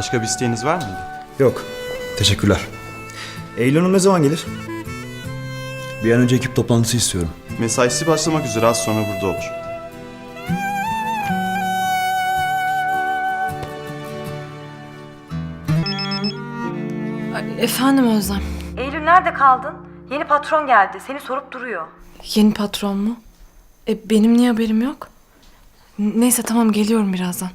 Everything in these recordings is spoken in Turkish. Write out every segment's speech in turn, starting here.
Başka bir isteğiniz var mıydı? Yok. Teşekkürler. Eylül Hanım ne zaman gelir? Bir an önce ekip toplantısı istiyorum. Mesaisi başlamak üzere az sonra burada olur. Efendim Özlem. Eylül nerede kaldın? Yeni patron geldi. Seni sorup duruyor. Yeni patron mu? E, benim niye haberim yok? Neyse tamam geliyorum birazdan.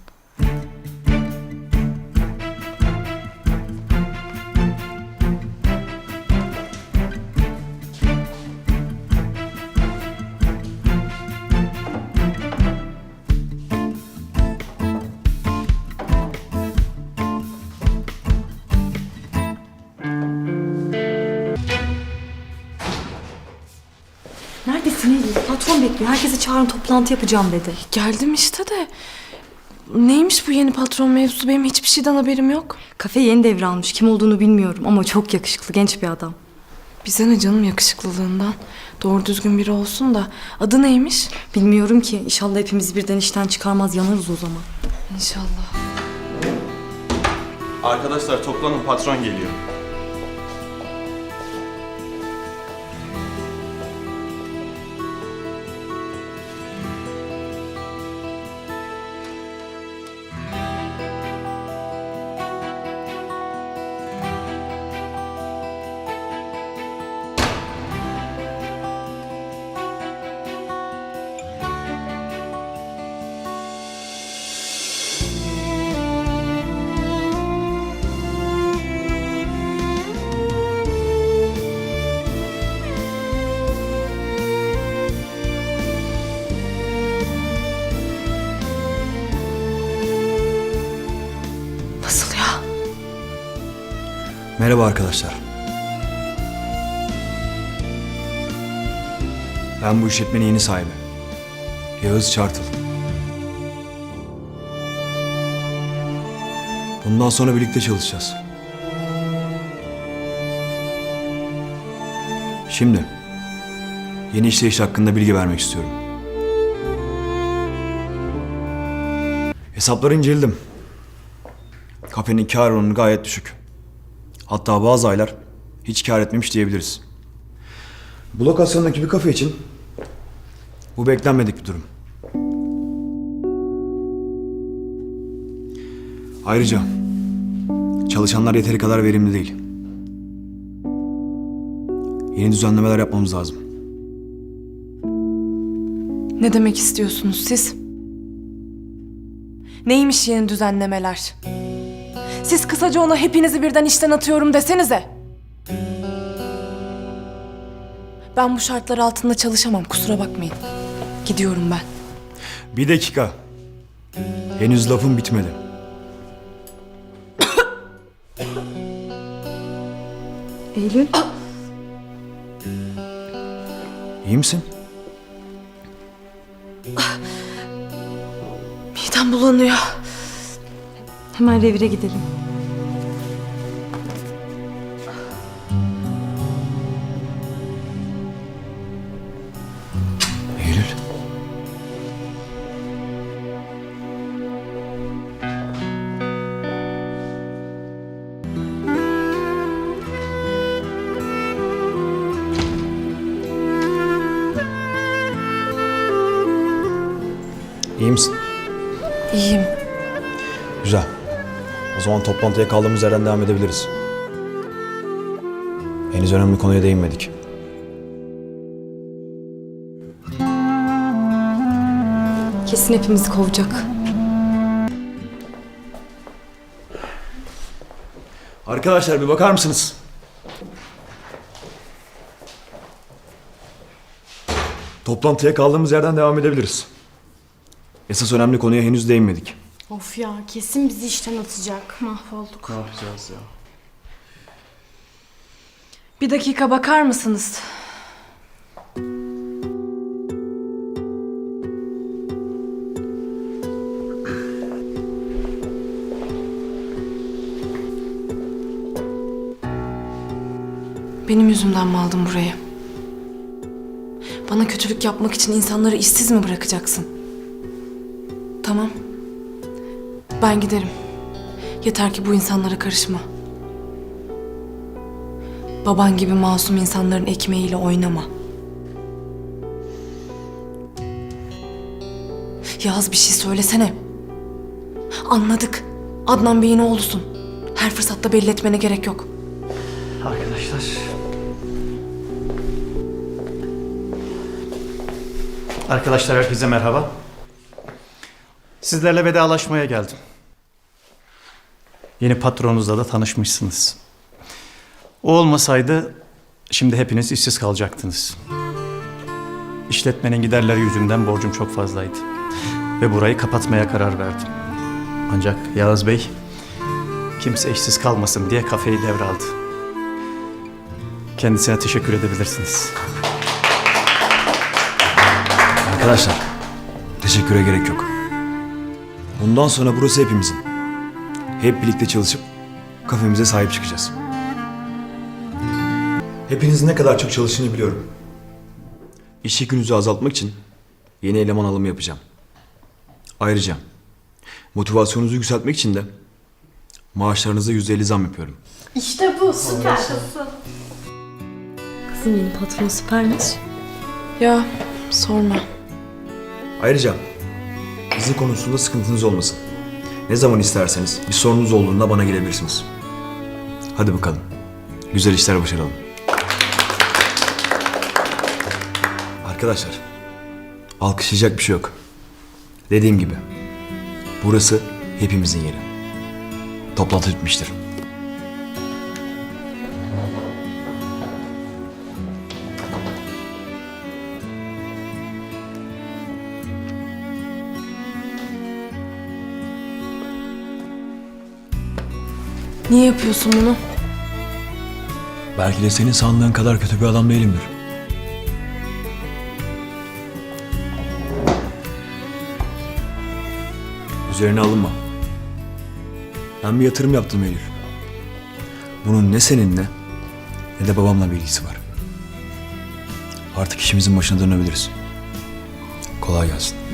Bekliyor. Herkesi çağırın toplantı yapacağım dedi. Geldim işte de. Neymiş bu yeni patron mevzusu? Benim hiçbir şeyden haberim yok. Kafe yeni devralmış. Kim olduğunu bilmiyorum ama çok yakışıklı genç bir adam. Bize ne canım yakışıklılığından. Doğru düzgün biri olsun da. Adı neymiş? Bilmiyorum ki. İnşallah hepimiz birden işten çıkarmaz yanarız o zaman. İnşallah. Arkadaşlar toplanın patron geliyor. Merhaba arkadaşlar. Ben bu işletmenin yeni sahibi. Yağız Çartıl. Bundan sonra birlikte çalışacağız. Şimdi yeni işleyiş hakkında bilgi vermek istiyorum. Hesapları inceledim. Kafenin kar oranı gayet düşük. Hatta bazı aylar hiç kar etmemiş diyebiliriz. Bu lokasyondaki bir kafe için bu beklenmedik bir durum. Ayrıca çalışanlar yeteri kadar verimli değil. Yeni düzenlemeler yapmamız lazım. Ne demek istiyorsunuz siz? Neymiş yeni düzenlemeler? Siz kısaca ona hepinizi birden işten atıyorum desenize. Ben bu şartlar altında çalışamam kusura bakmayın. Gidiyorum ben. Bir dakika. Henüz lafım bitmedi. Eylül? İyi misin? Midem bulanıyor. Hemen revire gidelim. Eylül. İyi misin? İyiyim. Güzel. O zaman toplantıya kaldığımız yerden devam edebiliriz. Henüz önemli konuya değinmedik. Kesin hepimizi kovacak. Arkadaşlar bir bakar mısınız? Toplantıya kaldığımız yerden devam edebiliriz. Esas önemli konuya henüz değinmedik. Of ya kesin bizi işten atacak. Mahvolduk. Ne yapacağız ya? Bir dakika bakar mısınız? Benim yüzümden mi aldın burayı? Bana kötülük yapmak için insanları işsiz mi bırakacaksın? Tamam. Ben giderim. Yeter ki bu insanlara karışma. Baban gibi masum insanların ekmeğiyle oynama. Yaz bir şey söylesene. Anladık. Adnan Bey'in oğlusun. Her fırsatta belli etmene gerek yok. Arkadaşlar. Arkadaşlar herkese merhaba. Sizlerle vedalaşmaya geldim. Yeni patronunuzla da tanışmışsınız. O olmasaydı şimdi hepiniz işsiz kalacaktınız. İşletmenin giderleri yüzünden borcum çok fazlaydı. Ve burayı kapatmaya karar verdim. Ancak Yağız Bey kimse işsiz kalmasın diye kafeyi devraldı. Kendisine teşekkür edebilirsiniz. Arkadaşlar, teşekküre gerek yok. Bundan sonra burası hepimizin. Hep birlikte çalışıp kafemize sahip çıkacağız. Hepinizin ne kadar çok çalıştığını biliyorum. İş yükünüzü azaltmak için yeni eleman alımı yapacağım. Ayrıca motivasyonunuzu yükseltmek için de maaşlarınıza %50 zam yapıyorum. İşte bu süper. Kızım yeni patron süpermiş. Ya sorma. Ayrıca izin konusunda sıkıntınız olmasın. Ne zaman isterseniz bir sorunuz olduğunda bana gelebilirsiniz. Hadi bakalım. Güzel işler başaralım. Arkadaşlar, alkışlayacak bir şey yok. Dediğim gibi, burası hepimizin yeri. Toplantı bitmiştir. Niye yapıyorsun bunu? Belki de senin sandığın kadar kötü bir adam değilimdir. Üzerine alınma. Ben bir yatırım yaptım Eylül. Bunun ne seninle ne de babamla bir ilgisi var. Artık işimizin başına dönebiliriz. Kolay gelsin.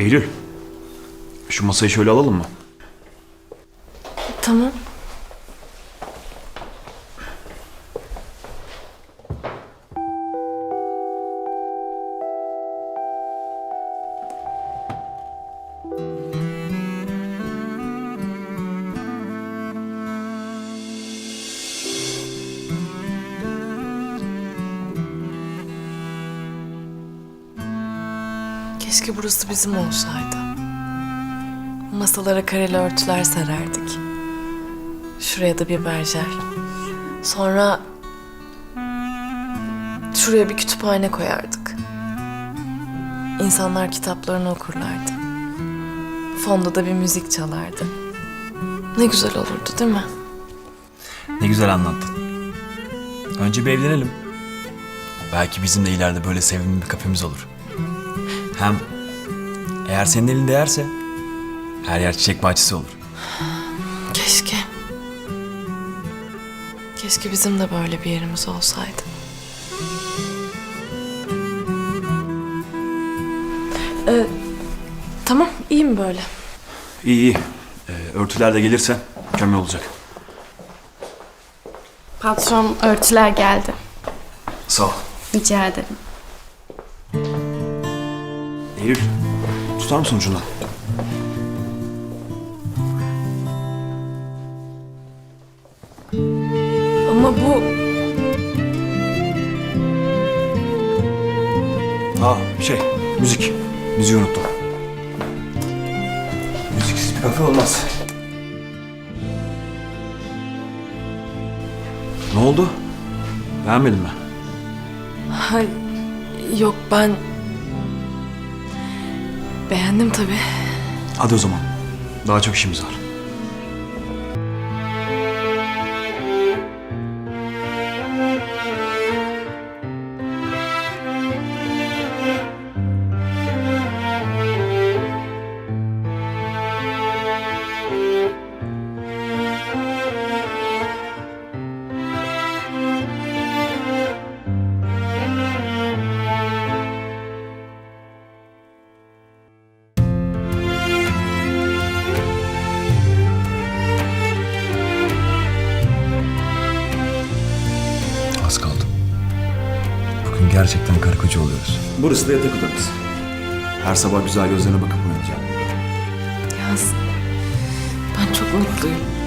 Eylül. Şu masayı şöyle alalım mı? Tamam. Keşke burası bizim olsaydı. Masalara kareli örtüler sererdik. Şuraya da bir berjer. Sonra şuraya bir kütüphane koyardık. İnsanlar kitaplarını okurlardı. Fonda da bir müzik çalardı. Ne güzel olurdu değil mi? Ne güzel anlattın. Önce bir evlenelim. Belki bizim de ileride böyle sevimli bir kafemiz olur. Hem eğer senin elin değerse her yer çiçek bahçesi olur. Keşke. Keşke bizim de böyle bir yerimiz olsaydı. Ee, tamam, iyiyim böyle. İyi iyi. Ee, örtüler de gelirse mükemmel olacak. Patron örtüler geldi. Sağ ol. Rica ederim. Eylül, tutar mısın ucundan? Ama bu Aa şey, müzik. Müziği unuttum. Müziksiz bir kafe olmaz. Ne oldu? Beğenmedin mi? Hay, yok ben beğendim tabii. Hadi o zaman. Daha çok işimiz var. Gerçekten karı koca oluyoruz. Burası da yatak odamız. Her sabah güzel gözlerine bakıp uyanacağım. Yaz. Ben çok mutluyum.